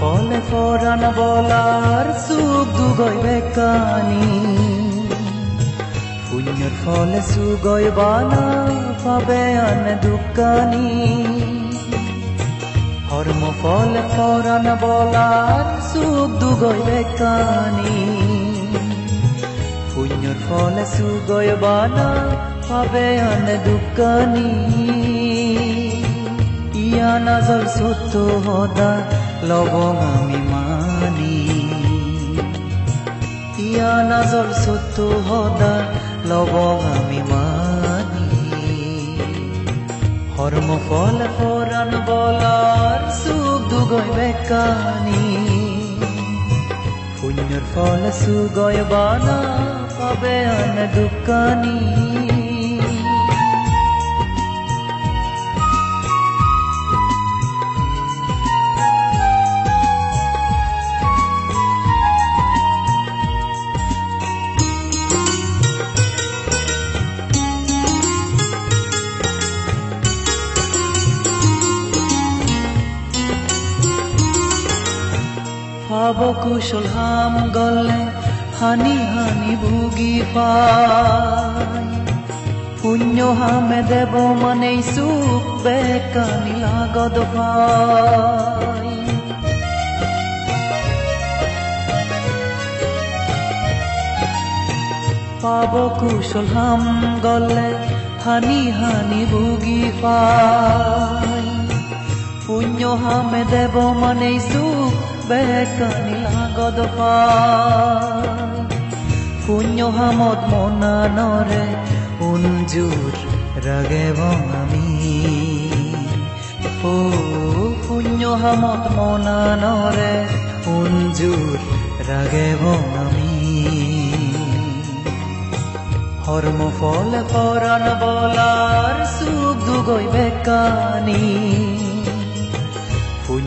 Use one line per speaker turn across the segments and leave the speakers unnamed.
ফলে ফরান বলার সুখ দুগই বেকানি। পুণ্যর ফলে সুগই বানা পাবে আন দুকানি। কর্ম ফলে ফরান বলার সুখ দুগই বেকানি। পুণ্যর ফলে সুগই বানা পাবে আন দুকানি। ইয়া নাজল সত্য হদা লবং আমি মানি ইয়া নাজল সত্য হদা লবং আমি মানি কর্ম ফল ফরান বলার সুখ দুগই বেকানি। পুণ্যর ফল সুগয় বানা পাবে আন দুকানি। ভাব কুশল হাম গলে, হানি হানি ভুগি পাই। পুণ্য হামে দেব মানে সুখ বেকানি লাগদ পাই। পাব কুশল হাম গলে, হানি হানি ভুগি পাই। পুণ্য হামে দেব মানে সুখ বেকানি লাগদ পুণ্য হামত মনা নরে উঞ্জুর রাগে আমি ও পুণ্য হামত মনা নরে উঞ্জুর রাগে আমি হর্ম ফল পরাণ বলার সুখ দুগই বেকানি।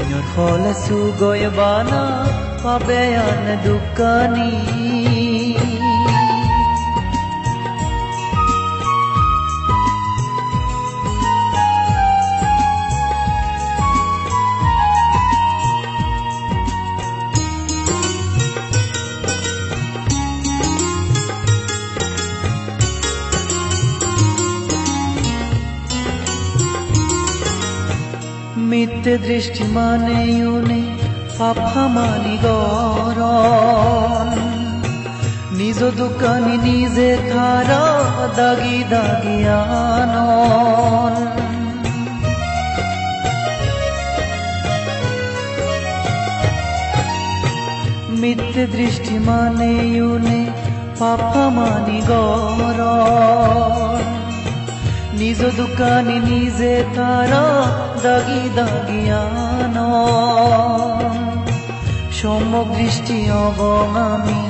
Señor, hola su goyabana, pabeyan dukkani. মিথ্যে দৃষ্টি মানে ইউনে পাপা মানি গরন নিজ দোকানি নিজে থারা দাগি দাগি আনন মিথ্যে দৃষ্টি মানে ইউনে পাপা মানি গরন নিজ দোকানি নিজে তারা দাগি দাগিয়ান সম্যক দৃষ্টি অবং আমি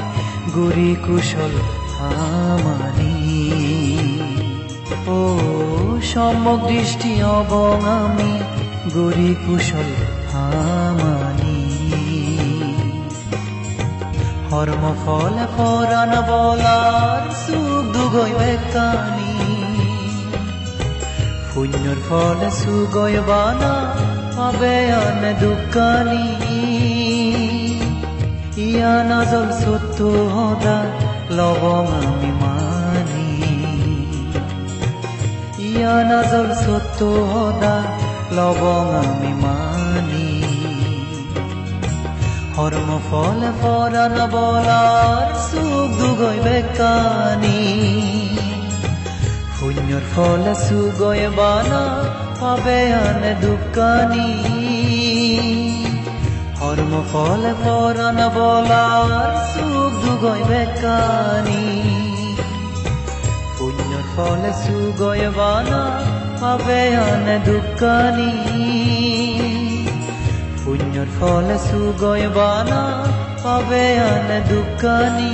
গুরি কুশল হামানি ও সম্যক দৃষ্টি অবং আমি গুরি কুশল হামানি হর্ম ফল ফরান বলার সুখ দুগই বেকানি। পুণ্যর ফল সুগয় বানা পাবে আন দুকানি ইয়া নাজল সত্য হদা লবং আমি মানি। ইয়া নাজল সত্য হদা লবং আমি মানি। হর্ম ফল ফরান বলার সুখ দুগই বেকানি। পুণ্যর ফল সুগয় বানা পাবে আন দুকানি হর্ম ফল ফরান বলার সুখ দুগয় বেকানি পুণ্যর ফল সুগয় বানা পাবে আন দুকানি পুণ্যর ফল সুগয় বানা পাবে আন দুকানি